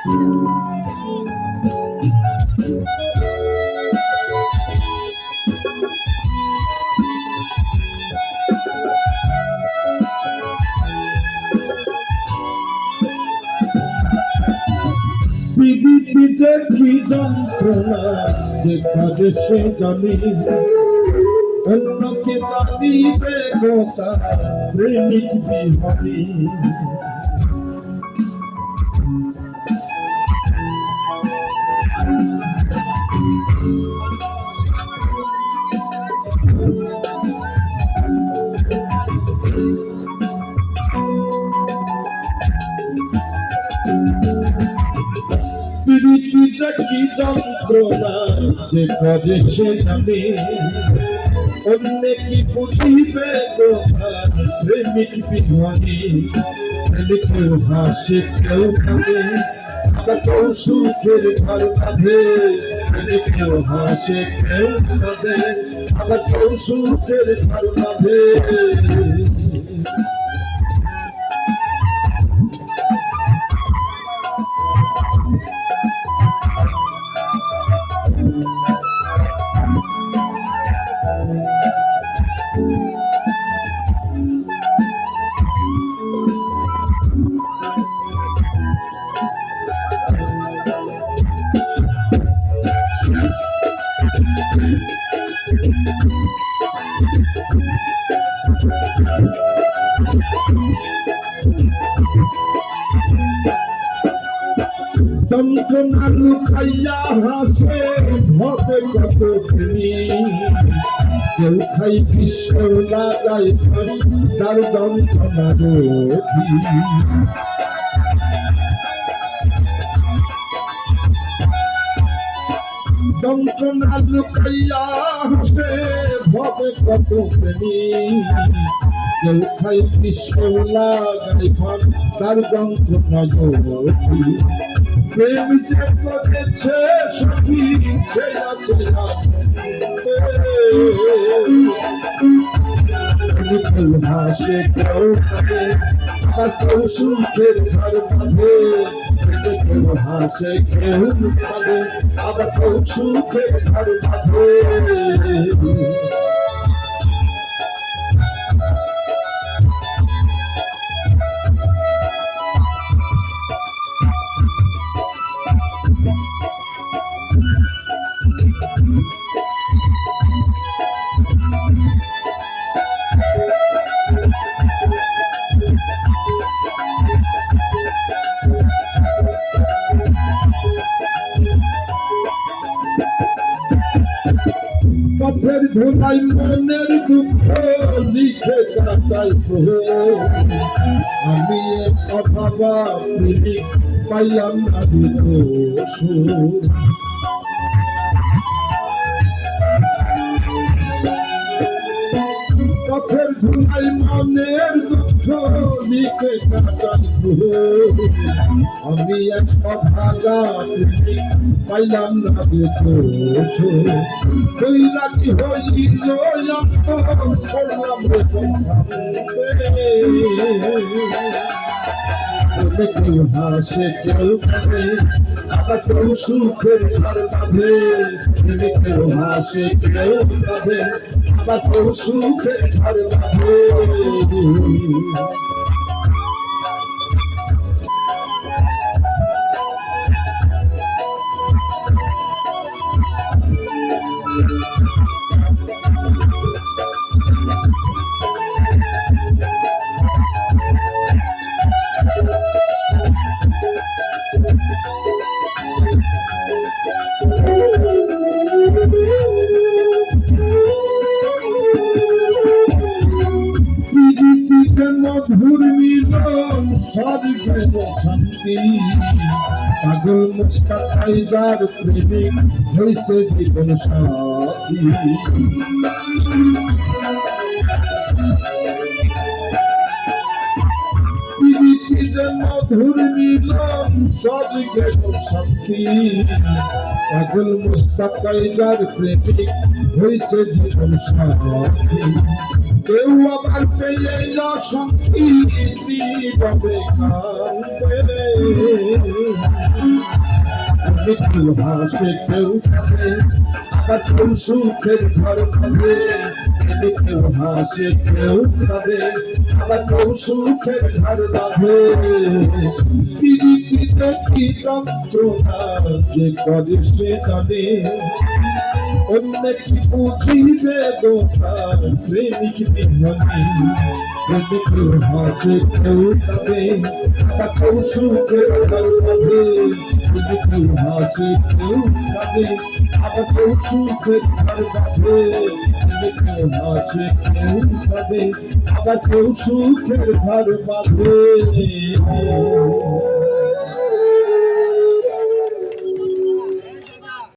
পৃথিবীতে কি যন্ত্রণা? যে কাজে সে জানি। অন্যকে জানিবে কথা প্রেমিক বিহারী। পৃথিবীতে কি যন্ত্রণা যে কাজে সে জানি অন্য কি বুঝিবে প্রেমিক বিহারী কেউ হাসে কেউ কাঁদে আবার কেউ সুখের ঘর বাঁধে কেউ হাসে কেউ কাঁদে আবার কেউ সুখের ঘর বাঁধে যন্ত্রণা লুকাইয়া হাসে হবে কত তুমি কেউ খাই বিশ্ব লাগাই তার যন্ত্রণা হাসে হবে কত প্রেমী কেউ খাই বিশ্ব লাগাই ফাঁস, তার যন্ত্রণা রোধি প্রেম যে করেছে সখী সে আছে হাসে কেউ কেউ সুখের ঘর বাঁধে কেউ হাসে কেউ কাঁদে আবার কেউ সুখের ঘর পথের ধুলাই মনের দুঃখ লিখে কাটাই আমি অথবা পাইলাম না দোষ ধুলাই মনের দুঃখ লিখে কাটাই আমি এক কথা পাইলাম না দোষ কইলা কি হইল হাসে কেউ আবার কেউ সুখের ঘর বাঁধে বলে কেউ হাসে কেউ কাঁদে আবার কেউ সুখের ঘর বাঁধে মিলন স্বর্গের শান্তি। পাগল মুস্তাফাই যার প্রেমিক হয়েছে জীবন সাথী। মিলন স্বর্গের শান্তি। পাগল মুস্তাফাই যার প্রেমিক হয়েছে জীবন সাথী। কেউ আবার পেয়ে সঙ্গী নীরবে কান্দে কেঁদে কেউ কাঁদে আবার কেউ সুখের ঘর কেঁদে কেউ হাসে কেউ কাঁদে আবার কেউ সুখের ঘর বাঁধে কি যন্ত্রণা যে করে অন্য কি বুঝিবে দোকান প্রেমিক বিহনে কেউ হাসে কেউ আবার কেউ সুখের ঘর বাঁধে কেঁদে কেউ হাসে আবার কেউ কেঁদে কেউ হাসে আবার কেউ সুখের ঘর বাঁধে